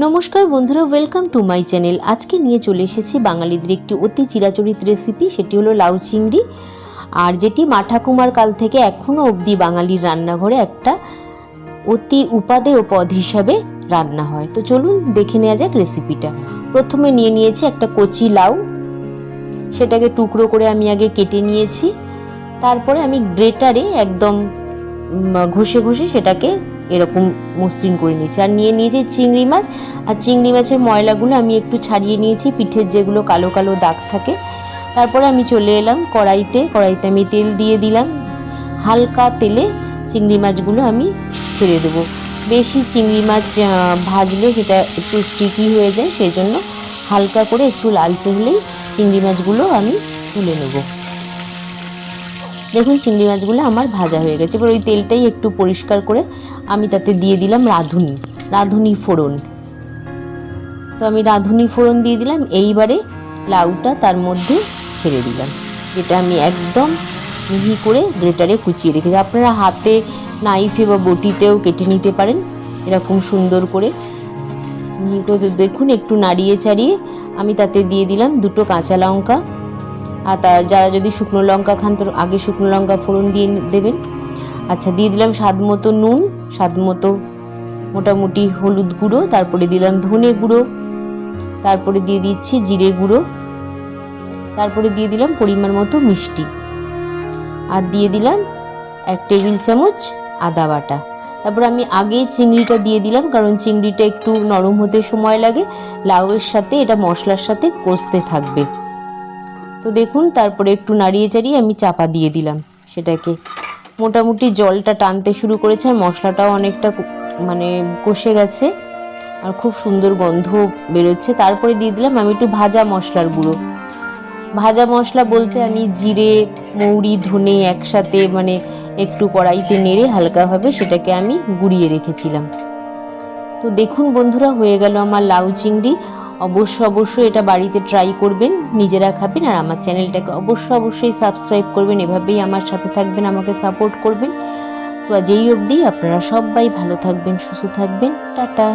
নমস্কার বন্ধুরা welcome to my channel আজকে নিয়ে চলে এসেছি বাঙালিদের একটি অতি চিরাচরিত রেসিপি সেটি হলো লাউ চিংড়ি। আর যেটি মা ঠাকুমার কাল থেকে এখনও অবধি বাঙালির রান্নাঘরে একটা অতি উপাদে ও পদ হিসাবে রান্না হয়। তো চলুন দেখে নেওয়া যাক রেসিপিটা প্রথমে নিয়ে নিয়েছি একটা কচি লাউ। সেটাকে টুকরো করে আমি আগে কেটে নিয়েছি। তারপরে আমি গ্রেটারে একদম ঘষে ঘষে সেটাকে এরকম মসৃণ করে নিয়েছি। আর নিয়ে নিয়েছি চিংড়ি মাছ। আর চিংড়ি মাছের ময়লাগুলো আমি একটু ছাড়িয়ে নিয়েছি, পিঠের যেগুলো কালো কালো দাগ থাকে। তারপরে আমি চলে এলাম কড়াইতে। কড়াইতে আমি তেল দিয়ে দিলাম। হালকা তেলে চিংড়ি মাছগুলো আমি ছেড়ে দেবো। বেশি চিংড়ি মাছ ভাজলে সেটা একটু স্টিকি হয়ে যায়, সেই জন্য হালকা করে একটু লালচে হলেই চিংড়ি মাছগুলো আমি তুলে নেব। দেখুন, চিংড়ি মাছগুলো আমার ভাজা হয়ে গেছে। এবার ওই তেলটাই একটু পরিষ্কার করে আমি তাতে দিয়ে দিলাম রাঁধুনি রাঁধুনি ফোড়ন। তো আমি রাঁধুনি ফোড়ন দিয়ে দিলাম, এইবারে লাউটা তার মধ্যে ছেড়ে দিলাম, যেটা আমি একদম মিহি করে গ্রেটারে কুচিয়ে রেখেছি। আপনারা হাতে নাইফে বা বটিতেও কেটে নিতে পারেন, এরকম সুন্দর করে। মিহি করে দেখুন, একটু নাড়িয়ে চাড়িয়ে আমি তাতে দিয়ে দিলাম দুটো কাঁচা লঙ্কা আর তা যারা যদি শুকনো লঙ্কা খান, তো আগে শুকনো লঙ্কা ফোড়ন দিয়ে দেবেন। আচ্ছা দিয়ে দিলাম স্বাদ মতো নুন, স্বাদ মতো মোটামুটি হলুদ গুঁড়ো, তারপরে দিলাম ধনে গুঁড়ো, তারপরে দিয়ে দিচ্ছি জিরে গুঁড়ো, তারপরে দিয়ে দিলাম পরিমাণ মতো মিষ্টি। আর দিয়ে দিলাম এক টেবিল চামচ আদা বাটা। তারপর আমি আগে চিংড়িটা দিয়ে দিলাম, কারণ চিংড়িটা একটু নরম হতে সময় লাগে, লাউয়ের সাথে, এটা মশলার সাথে কষতে থাকবে। তো দেখুন, তারপরে একটু নাড়িয়ে চাড়িয়ে আমি চাপা দিয়ে দিলাম সেটাকে। মোটামুটি জলটা টানতে শুরু করেছে আর মশলাটাও অনেকটা মানে কষে গেছে আর খুব সুন্দর গন্ধ বেরোচ্ছে। তারপরে দিয়ে দিলাম আমি একটু ভাজা মশলার গুঁড়ো। ভাজা মশলা বলতে আমি জিরে, মৌরি, ধনে একসাথে মানে একটু কড়াইতে নেড়ে হালকাভাবে সেটাকে আমি গুঁড়িয়ে রেখেছিলাম। তো দেখুন বন্ধুরা, হয়ে গেল আমার লাউ চিংড়ি। অবশ্য অবশ্যই এটা বাড়িতে ট্রাই করবেন, নিজেরা খাবেন আর আমার চ্যানেলটাকে অবশ্য অবশ্যই সাবস্ক্রাইব করবেন। এভাবেই আমার সাথে থাকবেন, আমাকে সাপোর্ট করবেন। তো যেই অবধি আপনারা সবাই ভালো থাকবেন, সুস্থ থাকবেন। টাটা।